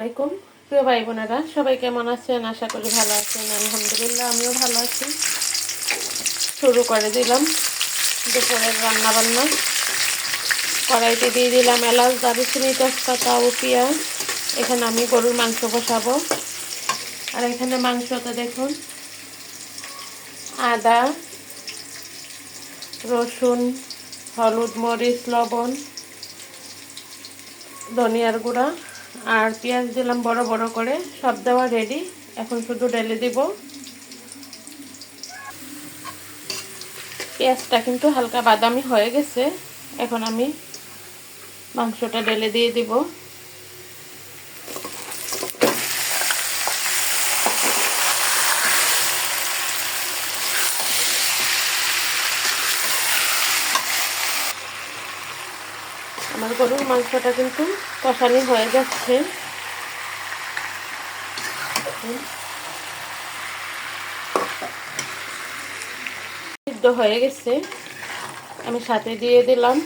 আলাইকুম। প্রিয় ভাই বোনেরা সবাই কেমন আছেন? আশা করি ভালো আছেন। আলহামদুলিল্লাহ, আমিও ভালো আছি। শুরু করে দিলাম দুপুরের রান্না বান্না কড়াইতে দিয়ে দিলাম এলাচ, দারুচিনি, তেজপাতা ও পেঁয়াজ। এখানে আমি গরুর মাংস বসাবো। আর এখানে মাংসতে দেখুন, আদা, রসুন, হলুদ, মরিচ, লবণ, ধনিয়ার গুঁড়া আর পেঁয়াজ দিলাম বড় বড় করে। সব দেওয়া রেডি এখন শুধু ডেলে দিব। পেঁয়াজটা কিন্তু হালকা বাদামি হয়ে গেছে। এখন আমি মাংসটা ডেলে দিয়ে দিব। আমার গরুর মাংসটা কিন্তু কষানি হয়ে যাচ্ছে। সিদ্ধ হয়ে গেছে। আমি সাথে দিয়ে দিলাম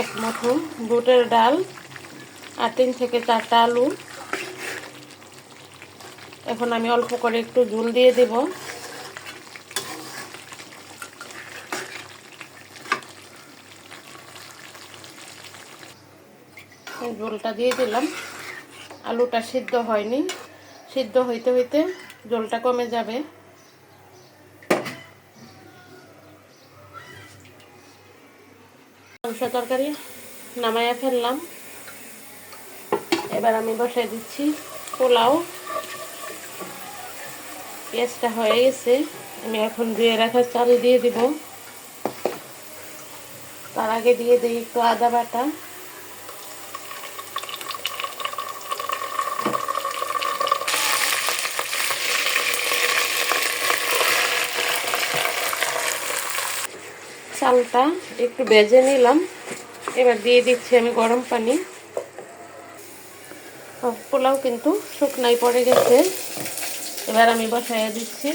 এক মুঠো বুটের ডাল আর তিন থেকে চারটা আলু। এখন আমি অল্প করে একটু ঝুল দিয়ে দেব। ঝোলটা দিয়ে দিলাম। আলুটা সিদ্ধ হয়নি। সিদ্ধ হইতে হইতে জলটা কমে যাবে। মাংস তরকারি নামাইয়া ফেললাম। এবার আমি বসাই দিচ্ছি পোলাও। পেঁয়াজটা হয়ে গেছে। আমি এখন ধুয়ে রাখা চাল দিয়ে দিব। তার আগে দিয়ে দিই একটু আদা বাটা। চালটা একটু বেজে নিলাম। এবার দিয়ে দিচ্ছি আমি গরম পানি। পোলাও কিন্তু শুকনাই পড়ে গেছে। এবার আমি বসাইয়া দিচ্ছি।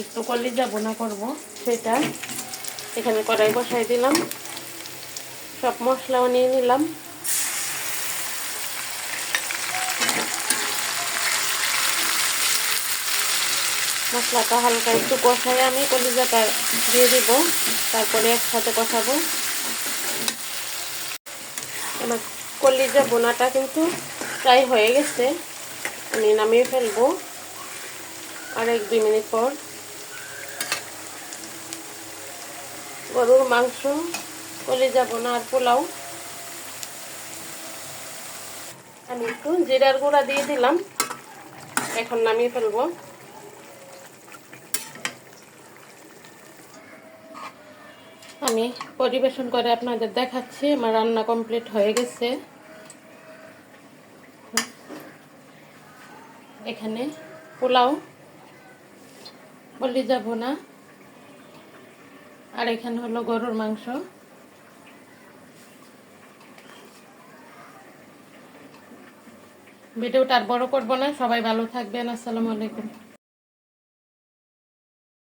একটু কলিজা বোনা করব সেটা। এখানে কড়াই বসাই দিলাম। সব মশলাও নিয়ে নিলাম। মশলাটা হালকা একটু কষাই আমি কলিজাটা দিয়ে দিব। তারপরে একসাথে কষাবো। আমার কলিজা বোনাটা কিন্তু প্রায় হয়ে গেছে। আমি নামিয়ে ফেলব। আর এক দুই মিনিট পর। গরুর মাংস, কলিজা বোনা আর পোলাও। আমি একটু জিরার গুঁড়া দিয়ে দিলাম। এখন নামিয়ে ফেলব। আমি পরিবেশন করে আপনাদের দেখাচ্ছি, আমার রান্না কমপ্লিট হয়ে গেছে। এখানে পোলাও, বলি যাব না। আর এখানে হলো গরুর মাংস। ভিডিওটা আর বড় করব না, সবাই ভালো থাকবেন, আসসালামু আলাইকুম।